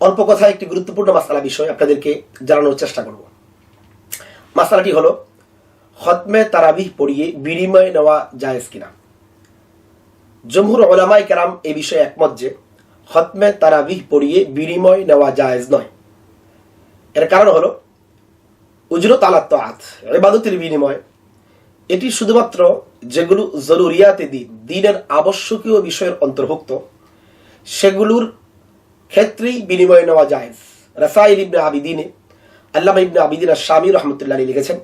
অল্প কথায় একটি গুরুত্বপূর্ণ মাসালা বিষয় আপনাদেরকে জানানোর চেষ্টা করব। মাসালাটি হলো, খতমে তারাবিহ পড়িয়ে বিনিময় নেওয়া জায়েজ কিনা? জমহুর ওলামাই কেরাম এ বিষয়ে একমত যে, খতমে তারাবিহ পড়িয়ে বিনিময় নেওয়া জায়েজ নয়। এর কারণ হলো, উজরত আলাত্ত আত এবাদতের বিনিময়, এটি শুধুমাত্র যেগুলো জরুরিয়াতে দিন, দিনের আবশ্যকীয় বিষয়ের অন্তর্ভুক্ত, সেগুলোর ক্ষেত্রেই বিনিময় নেওয়া যায়। রাসাইল ইবনে আবিদিনে আল্লামা ইবনে আবিদিন আর স্বামী রহমতুল্লাহ লিখেছেন,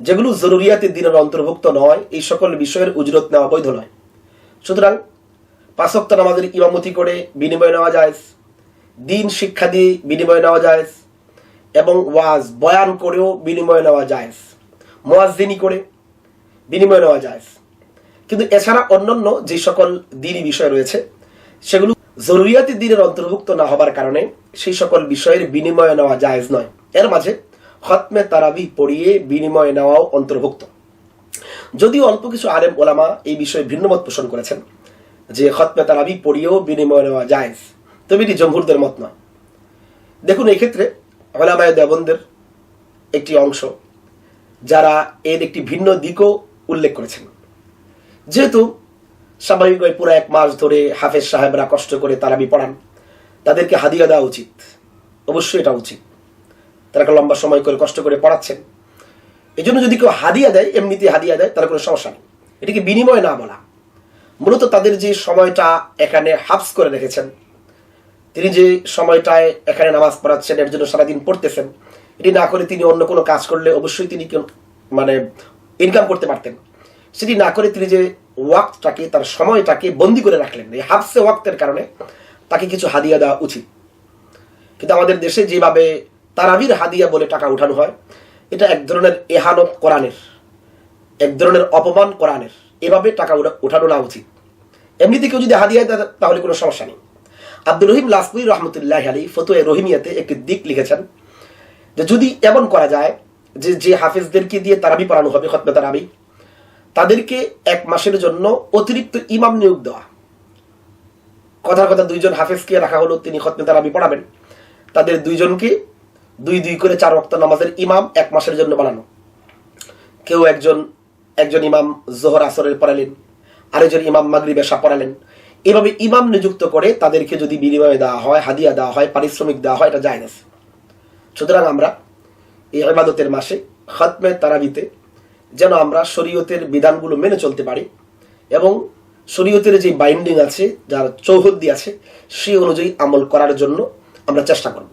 যেগুলো জরুরিয়াতে দিনের অন্তর্ভুক্ত নয়, এই সকল বিষয়ের উজরত নেওয়া বৈধ নয়। সুতরাং পাঁচক্ত নামাজের ইমামতি করে বিনিময় নেওয়া যায়, দিন শিক্ষা দিয়ে বিনিময় নেওয়া যায়, এবং ওয়াজ বয়ান করেও বিনিময় নেওয়া যায় মোয়াজদিনী করে বিনিময় নেওয়া যায়। কিন্তু এছাড়া অন্যান্য যে সকল দিনই বিষয় রয়েছে, সেগুলো জরুরিয়াতি দিনের অন্তর্ভুক্ত না হবার কারণে সেই সকল বিষয়ের বিনিময় নেওয়া জায়েজ নয়। এর মাঝে খতমে তারাবি পড়িয়ে বিনিময় নেওয়াও অন্তর্ভুক্ত। যদিও অল্প কিছু আরেম ওলামা এই বিষয়ে ভিন্নমত পোষণ করেছেন যে খতমে তারাবি পড়িয়েও বিনিময় নেওয়া জায়েজ। তবে এটি জমহুরদের মত নয়। দেখুন এই ক্ষেত্রে ওলামায় দেবনদের একটি অংশ যারা এর একটি ভিন্ন দিকও উল্লেখ করেছেন। যেহেতু স্বাভাবিকভাবে পুরো এক মাস ধরে হাফেজ সাহেবরা কষ্ট করে তারাবি পড়ান। তাদেরকে হাদিয়া দেওয়া উচিত। অবশ্যই এটা উচিত। তারা লম্বা সময় করে কষ্ট করে পড়াচ্ছেন। এই জন্য যদি কেউ হাদিয়া দেয়, এমনিতে হাদিয়া দেয়, তার কোনো সমস্যা নেই। এটিকে বিনিময় না বলা। মূলত তাদের যে সময়টা এখানে হাফস করে রেখেছেন, তিনি যে সময়টায় এখানে নামাজ পড়াচ্ছেন, এর জন্য সারাদিন পড়তেছেন, এটি না করে তিনি অন্য কোনো কাজ করলে অবশ্যই তিনি মানে ইনকাম করতে পারতেন। সেটি না করে তিনি যে ওয়াক্তটাকে, তার সময়টাকে বন্দি করে রাখলেন এই হাফসে ওয়াক্তের কারণে তাকে কিছু হাদিয়া দেওয়া উচিত। কিন্তু আমাদের দেশে যেভাবে তারাবির হাদিয়া বলে টাকা উঠানো হয়, এটা এক ধরনের এহানত কোরআনের, এক ধরনের অপমান কোরআনের। এভাবে টাকা উঠানো না উচিত। এমনিতে কেউ যদি হাদিয়া দেয়, তাহলে কোনো সমস্যা নেই। আব্দুর রহিম লাসপুই রহমতুল্লাহ আলী ফতুয়ে রহিমিয়াতে একটি দিক লিখেছেন যে, যদি এমন করা যায় যে যে হাফিজদেরকে দিয়ে তারাবি পড়ানো হবে, খতমে তারাবি তাদেরকে এক মাসের জন্য অতিরিক্ত ইমাম নিয়োগ দেওয়া। কথার কথা দুইজন হাফেজকে রাখা হলো, তিনি খতমে তারাবি পড়াবেন। তাদের দুইজনকে দুই দুই করে চার ওয়াক্ত নামাজের ইমাম এক মাসের জন্য বানানো। কেউ একজন একজন ইমাম জোহর আসরের পড়ালেন, আরেকজন ইমাম মাগরি বেশা পড়ালেন। এভাবে ইমাম নিযুক্ত করে তাদেরকে যদি বিনিময় দেওয়া হয়, হাদিয়া দেওয়া হয়, পারিশ্রমিক দেওয়া হয়, এটা যায় না সুতরাং আমরা এই ইবাদতের মাসে খতমে তারাবিতে যেন আমরা শরীয়তের বিধানগুলো মেনে চলতে পারি এবং শরীয়তের যে বাইন্ডিং আছে, যার চৌহদ্দি আছে সেই অনুযায়ী আমল করার জন্য আমরা চেষ্টা করব।